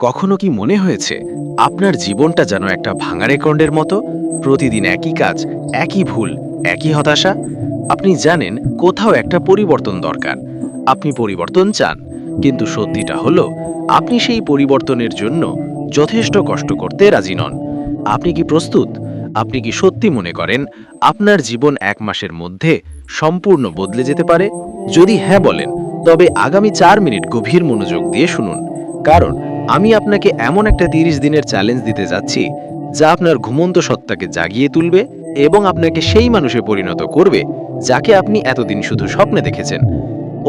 কখনো কি মনে হয়েছে আপনার জীবনটা যেন একটা ভাঙা রেকর্ডের মতো? প্রতিদিন একই কাজ, একই ভুল, একই হতাশা? আপনি জানেন কোথাও একটা পরিবর্তন দরকার। আপনি পরিবর্তন চান, কিন্তু সত্যিটা হলো, আপনি সেই পরিবর্তনের জন্য যথেষ্ট কষ্ট করতে রাজি নন। আপনি কি প্রস্তুত? আপনি কি সত্যি মনে করেন আপনার জীবন এক মাসের মধ্যে সম্পূর্ণ বদলে যেতে পারে? যদি হ্যাঁ বলেন, তবে আগামী চার মিনিট গভীর মনোযোগ দিয়ে শুনুন। কারণ আমি আপনাকে এমন একটা তিরিশ দিনের চ্যালেঞ্জ দিতে যাচ্ছি, যা আপনার ঘুমন্ত সত্তাকে জাগিয়ে তুলবে এবং আপনাকে সেই মানুষে পরিণত করবে, যাকে আপনি এতদিন শুধু স্বপ্নে দেখেছেন।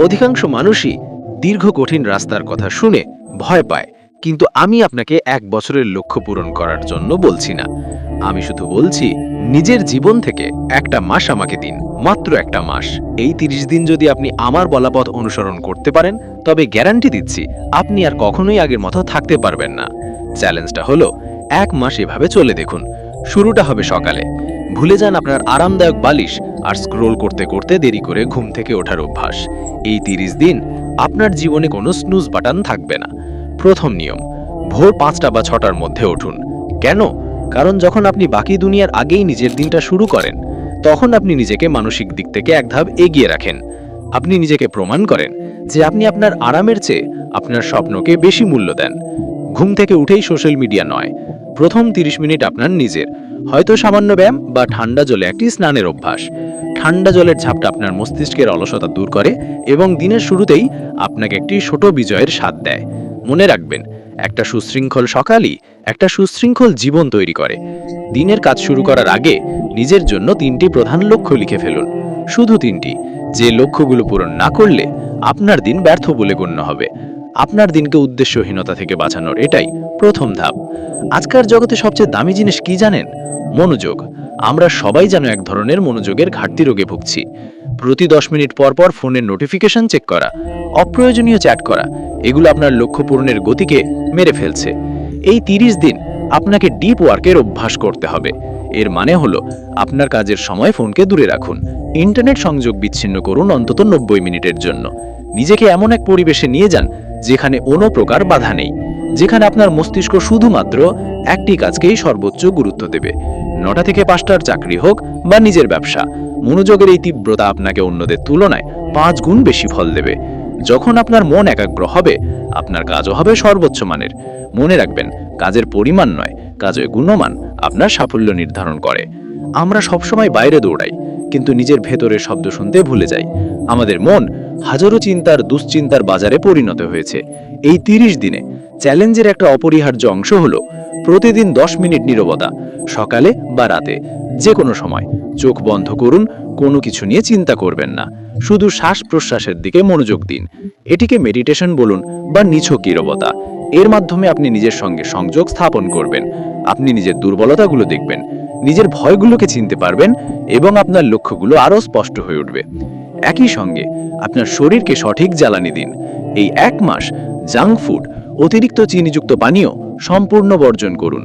অধিকাংশ মানুষই দীর্ঘ কঠিন রাস্তার কথা শুনে ভয় পায়। কিন্তু আমি আপনাকে এক বছরের লক্ষ্য পূরণ করার জন্য বলছি না। আমি শুধু বলছি, নিজের জীবন থেকে একটা মাস আমাকে দিন, মাত্র একটা মাস। এই তিরিশ দিন যদি আপনি আমার বলা পথ অনুসরণ করতে পারেন, তবে গ্যারান্টি দিচ্ছি, আপনি আর কখনোই আগের মতো থাকতে পারবেন না। চ্যালেঞ্জটা হলো, এক মাস এভাবে চলে দেখুন। শুরুটা হবে সকালে। ভুলে যান আপনার আরামদায়ক বালিশ আর স্ক্রোল করতে করতে দেরি করে ঘুম থেকে ওঠার অভ্যাস। এই তিরিশ দিন আপনার জীবনে কোনো স্নুজ বাটন থাকবে না। প্রথম নিয়ম, ভোর পাঁচটা বা ছটার মধ্যে উঠুন। কেন? কারণ যখন আপনি বাকি দুনিয়ার আগেই নিজের দিনটা শুরু করেন, তখন আপনি নিজেকে মানসিক দিক থেকে এক ধাপ এগিয়ে রাখেন। আপনি নিজেকে প্রমাণ করেন যে আপনি আপনার আরামের চেয়ে আপনার স্বপ্নকে বেশি মূল্য দেন। ঘুম থেকে উঠেই সোশ্যাল মিডিয়া নয়, প্রথম 30 মিনিট আপনার নিজের। হয়তো সামান্য ব্যায়াম বা ঠান্ডা জলে একটি স্নানের অভ্যাস। ঠান্ডা জলের ঝাপটা আপনার মস্তিষ্কের অলসতা দূর করে এবং দিনের শুরুতেই আপনাকে একটি ছোট বিজয়ের স্বাদ দেয়। মনে রাখবেন, একটা সুশৃঙ্খল সকালই একটা সুশৃঙ্খল জীবন তৈরি করে। দিনের কাজ শুরু করার আগে নিজের জন্য তিনটি প্রধান লক্ষ্য লিখে ফেলুন। শুধু তিনটি, যে লক্ষ্যগুলো পূরণ না করলে আপনার দিন ব্যর্থ বলে গণ্য হবে। আপনার দিনকে উদ্দেশ্যহীনতা থেকে বাঁচানোর এটাই প্রথম ধাপ। আজকার জগতে সবচেয়ে দামি জিনিস কি জানেন? মনোযোগ। আমরা সবাই যেন এক ধরনের মনোযোগের ঘাটতি রোগে ভুগছি। প্রতি দশ মিনিট পর পর ফোনের নোটিফিকেশন চেক করা, অপ্রয়োজনীয় চ্যাট করা, এগুলো আপনার লক্ষ্য পূরণের গতিকে মেরে ফেলছে। এই তিরিশ দিন আপনাকে ডিপ ওয়ার্কের অভ্যাস করতে হবে। এর মানে হলো, আপনার কাজের সময় ফোনকে দূরে রাখুন। ইন্টারনেট সংযোগ বিচ্ছিন্ন করুন অন্তত নব্বই মিনিটের জন্য। নিজেকে এমন এক পরিবেশে নিয়ে যান, যেখানে কোনো প্রকার বাধা নেই। যেখানে আপনার মস্তিষ্ক শুধুমাত্র একটি কাজকেই সর্বোচ্চ গুরুত্ব দেবে। নটা থেকে পাঁচটার চাকরি হোক বা নিজের ব্যবসা, মনোযোগের এই তীব্রতা আপনাকে অন্যদের তুলনায় পাঁচ গুণ বেশি ফল দেবে। যখন আপনার মন একাগ্র হবে, আপনার কাজও হবে সর্বোচ্চ মানের। মনে রাখবেন, কাজের পরিমাণ নয়, কাজের গুণমান আপনার সাফল্য নির্ধারণ করে। আমরা সবসময় বাইরে দৌড়াই, কিন্তু নিজের ভেতরের শব্দ শুনতে ভুলে যাই। আমাদের মন হাজারো চিন্তার দুশ্চিন্তার বাজারে পরিণত হয়েছে। এই তিরিশ দিনে চ্যালেঞ্জের একটা অপরিহার্য অংশ হলো প্রতিদিন দশ মিনিট নীরবতা, সকালে বা রাতে। যে কোনো সময়। চোখ বন্ধ করুন, কোনো কিছু নিয়ে চিন্তা করবেন না। শুধু শ্বাস প্রশ্বাসের দিকে মনোযোগ দিন। এটিকে মেডিটেশন বলুন বা নিছক নীরবতা। এর মাধ্যমে আপনি নিজের সঙ্গে সংযোগ স্থাপন করবেন। আপনি নিজের দুর্বলতাগুলো দেখবেন। নিজের ভয়গুলোকে চিনতে পারবেন এবং আপনার লক্ষ্যগুলো আরও স্পষ্ট হয়ে উঠবে। একই সঙ্গে আপনার শরীরকে সঠিক জ্বালানি দিন। এই এক মাস জাঙ্ক ফুড অতিরিক্ত চিনিযুক্ত পানীয় সম্পূর্ণ বর্জন করুন।